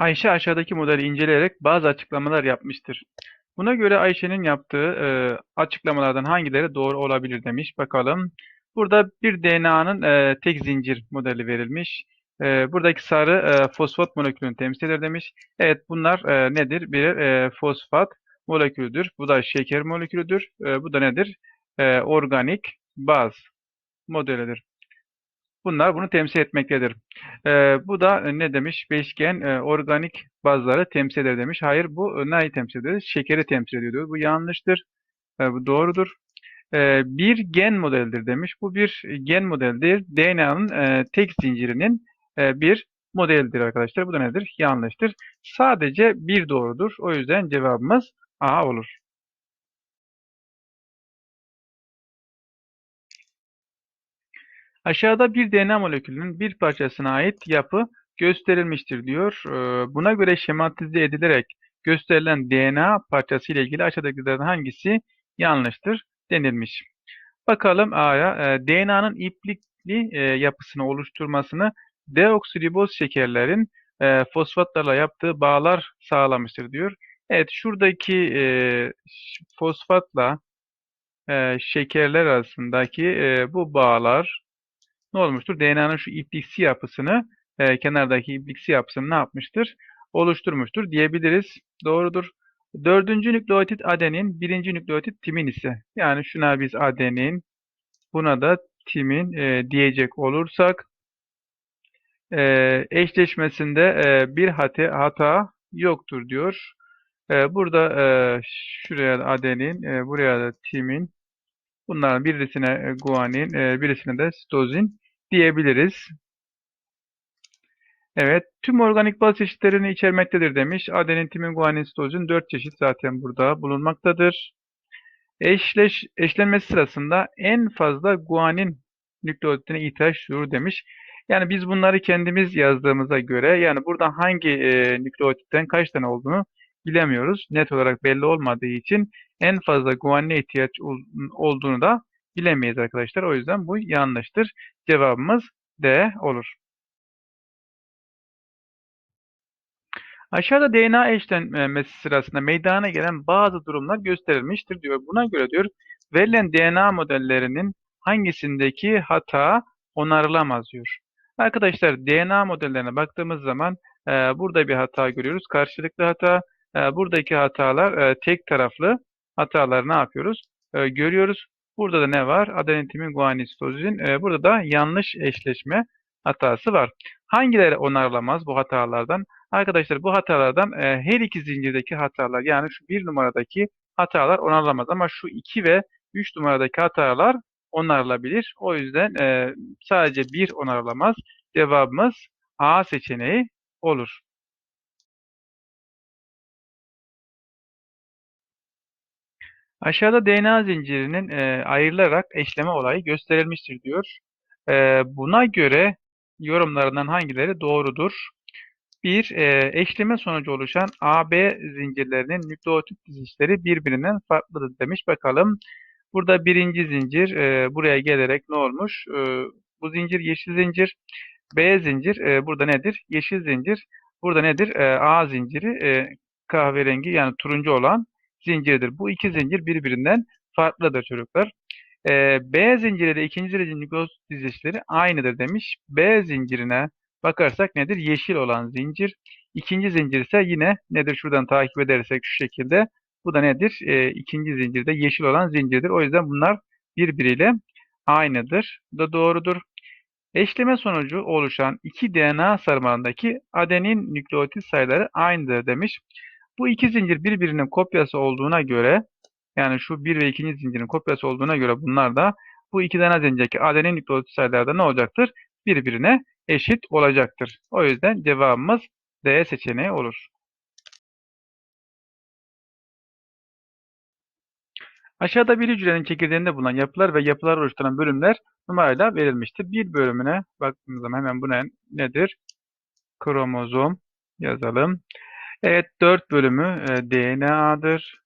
Ayşe aşağıdaki modeli inceleyerek bazı açıklamalar yapmıştır. Buna göre Ayşe'nin yaptığı e, açıklamalardan hangileri doğru olabilir demiş. Bakalım. Burada bir DNA'nın e, tek zincir modeli verilmiş. E, buradaki sarı e, fosfat molekülünü temsil eder demiş. Evet bunlar e, nedir? Bir e, fosfat molekülüdür. Bu da şeker molekülüdür. E, bu da nedir? E, organik baz modelidir. Bunlar bunu temsil etmektedir. Ee, bu da ne demiş? Beşgen e, organik bazları temsil eder demiş. Hayır bu e, neyi temsil ediyor? Şekeri temsil ediyor. Bu yanlıştır. E, bu doğrudur. E, bir gen modeldir demiş. Bu bir gen modeldir. DNA'nın e, tek zincirinin e, bir modelidir arkadaşlar. Bu da nedir? Yanlıştır. Sadece bir doğrudur. O yüzden cevabımız A olur. Aşağıda bir DNA molekülünün bir parçasına ait yapı gösterilmiştir diyor. Ee, buna göre şematize edilerek gösterilen DNA parçası ile ilgili aşağıdakilerden hangisi yanlıştır denilmiş. Bakalım A'ya. E, DNA'nın iplikli e, yapısını oluşturmasını deoksiriboz şekerlerin e, fosfatlarla yaptığı bağlar sağlamıştır diyor. Evet şuradaki fosfatla şekerler arasındaki bu bağlar ne olmuştur? DNA'nın şu ipliksi yapısını, e, kenardaki ipliksi yapısını ne yapmıştır? Oluşturmuştur diyebiliriz. Doğrudur. Dördüncü nükleotit adenin, birinci nükleotit timin ise. Yani şuna biz adenin, buna da timin e, diyecek olursak e, eşleşmesinde e, bir hata, hata yoktur diyor. E, burada e, şuraya da adenin, e, buraya da timin, bunların birisine e, guanin, e, birisine de sitozin diyebiliriz. Evet, tüm organik baz çeşitlerini içermektedir demiş. Adenin, timin, guanin, sitozin 4 çeşit zaten burada bulunmaktadır. Eşleş, eşlenmesi sırasında en fazla guanin nükleotidine ihtiyaç duyulur demiş. Yani biz bunları kendimiz yazdığımıza göre yani burada hangi e, nükleotitten kaç tane olduğunu bilemiyoruz. Net olarak belli olmadığı için en fazla guanine ihtiyaç olduğunu da bilemeyiz arkadaşlar. O yüzden bu yanlıştır. Cevabımız D olur. Aşağıda DNA eşlenmesi sırasında meydana gelen bazı durumlar gösterilmiştir diyor. Buna göre diyor verilen DNA modellerinin hangisindeki hata onarılamaz diyor. Arkadaşlar DNA modellerine baktığımız zaman e, burada bir hata görüyoruz. Karşılıklı hata. E, buradaki hatalar e, tek taraflı hatalar ne yapıyoruz? E, görüyoruz. Burada da ne var? Adenin, timin, guanin, sitozin. E, burada da yanlış eşleşme hatası var. Hangileri onarılamaz bu hatalardan? Arkadaşlar bu hatalardan e, her iki zincirdeki hatalar yani şu bir numaradaki hatalar onarılamaz ama şu iki ve üç numaradaki hatalar onarılabilir. O yüzden e, sadece bir onarılamaz. Cevabımız A seçeneği olur. Aşağıda DNA zincirinin e, ayrılarak eşleme olayı gösterilmiştir diyor. E, buna göre yorumlarından hangileri doğrudur? Bir, e, eşleme sonucu oluşan AB zincirlerinin nükleotit dizilişleri birbirinden farklıdır demiş. Bakalım. Burada birinci zincir e, buraya gelerek ne olmuş? E, bu zincir yeşil zincir. B zincir e, burada nedir? Yeşil zincir. Burada nedir? E, A zinciri e, kahverengi yani turuncu olan zinciridir. Bu iki zincir birbirinden farklıdır çocuklar. E, B zinciri ile ikinci derece nükleotit dizilişleri aynıdır demiş. B zincirine bakarsak nedir? Yeşil olan zincir. İkinci zincir ise yine nedir? Şuradan takip edersek şu şekilde. Bu da nedir? E, ikinci zincirde yeşil olan zincirdir. O yüzden bunlar birbiriyle aynıdır. Bu da doğrudur. Eşleme sonucu oluşan iki DNA sarmalındaki adenin nükleotit sayıları aynıdır demiş. Bu iki zincir birbirinin kopyası olduğuna göre yani şu bir ve ikinci zincirin kopyası olduğuna göre bunlar da bu iki tane zincirdeki adenin nükleotit sayıları ne olacaktır? Birbirine eşit olacaktır. O yüzden cevabımız D seçeneği olur. Aşağıda bir hücrenin çekirdeğinde bulunan yapılar ve yapılar oluşturan bölümler numarayla verilmiştir. Bir bölümüne baktığımız zaman hemen bu ne, nedir? Kromozom yazalım. Evet 4 bölümü e, DNA'dır.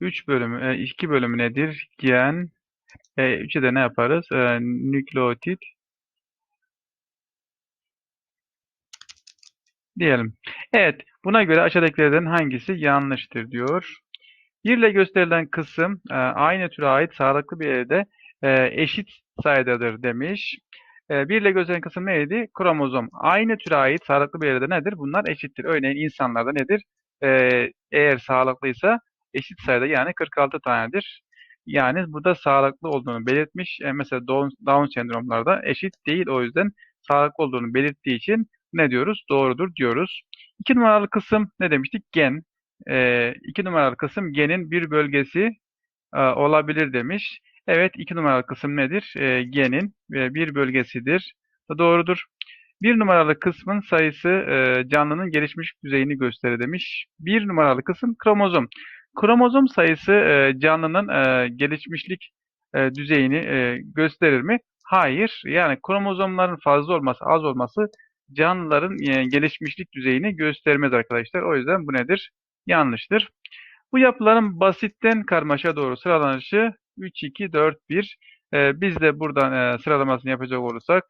3 bölümü, e, 2 bölümü nedir? Gen. E, 3'e de ne yaparız? E, nükleotit. diyelim. Evet, buna göre aşağıdakilerden hangisi yanlıştır diyor. 1 ile gösterilen kısım e, aynı türe ait sağlıklı bir evde e, eşit sayıdadır demiş. E, 1 ile gösterilen kısım neydi? Kromozom. Aynı türe ait sağlıklı bir evde nedir? Bunlar eşittir. Örneğin insanlarda nedir? E, eğer sağlıklıysa eşit sayıda yani 46 tanedir. Yani burada sağlıklı olduğunu belirtmiş. E, mesela Down, Down sendromlarda eşit değil. O yüzden sağlıklı olduğunu belirttiği için ne diyoruz? Doğrudur diyoruz. 2 numaralı kısım ne demiştik? Gen. 2 numaralı kısım genin bir bölgesi e, olabilir demiş. Evet 2 numaralı kısım nedir? E, genin e, bir bölgesidir. Doğrudur. Bir numaralı kısmın sayısı e, canlının gelişmiş düzeyini gösterir demiş. Bir numaralı kısım kromozom. Kromozom sayısı e, canlının e, gelişmişlik e, düzeyini e, gösterir mi? Hayır. Yani kromozomların fazla olması, az olması canlıların e, gelişmişlik düzeyini göstermez arkadaşlar. O yüzden bu nedir? Yanlıştır. Bu yapıların basitten karmaşa doğru sıralanışı 3, 2, 4, 1. E, biz de buradan e, sıralamasını yapacak olursak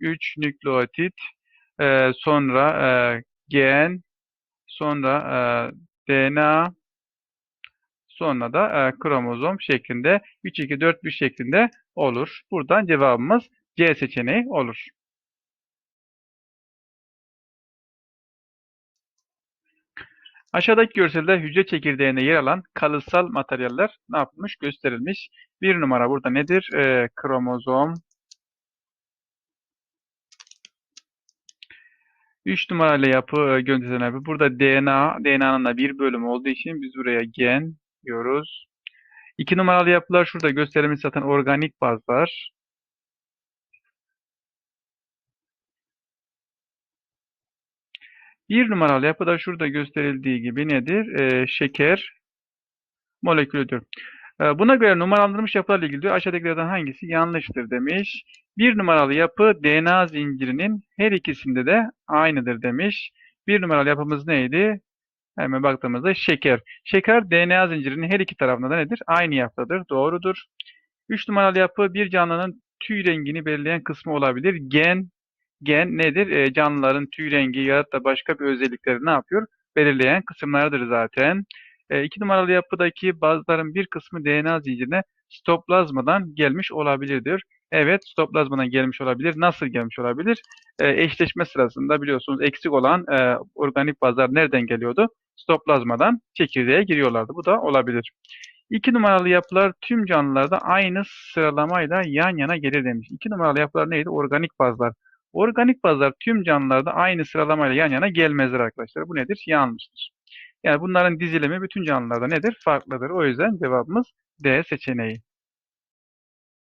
3 nükleotit, e, sonra e, gen, sonra e, DNA, sonra da e, kromozom şeklinde 3, 2, 4, 1 şeklinde olur. Buradan cevabımız C seçeneği olur. Aşağıdaki görselde hücre çekirdeğinde yer alan kalıtsal materyaller ne yapılmış? Gösterilmiş. Bir numara burada nedir? E, kromozom. 3 numaralı yapı e, görüntüsüne yapı. Burada DNA, DNA'nın da bir bölümü olduğu için biz buraya gen diyoruz. 2 numaralı yapılar şurada gösterilmiş zaten organik bazlar. Bir numaralı yapıda şurada gösterildiği gibi nedir? E, şeker molekülüdür. E, buna göre numaralandırılmış yapılarla ilgili diyor, aşağıdakilerden hangisi yanlıştır demiş. Bir numaralı yapı DNA zincirinin her ikisinde de aynıdır demiş. Bir numaralı yapımız neydi? Hemen baktığımızda şeker. Şeker DNA zincirinin her iki tarafında da nedir? Aynı yapıdadır. Doğrudur. Üç numaralı yapı bir canlının tüy rengini belirleyen kısmı olabilir. Gen gen nedir? E, canlıların tüy rengi ya da başka bir özellikleri ne yapıyor? Belirleyen kısımlardır zaten. E, iki numaralı yapıdaki bazıların bir kısmı DNA zincirine stoplazmadan gelmiş olabilirdir. Evet, stoplazmadan gelmiş olabilir. Nasıl gelmiş olabilir? E, eşleşme sırasında biliyorsunuz eksik olan e, organik bazlar nereden geliyordu? Stoplazmadan çekirdeğe giriyorlardı. Bu da olabilir. İki numaralı yapılar tüm canlılarda aynı sıralamayla yan yana gelir demiş. İki numaralı yapılar neydi? Organik bazlar. Organik bazlar tüm canlılarda aynı sıralamayla yan yana gelmezler arkadaşlar. Bu nedir? Yanlıştır. Yani bunların dizilimi bütün canlılarda nedir? Farklıdır. O yüzden cevabımız D seçeneği.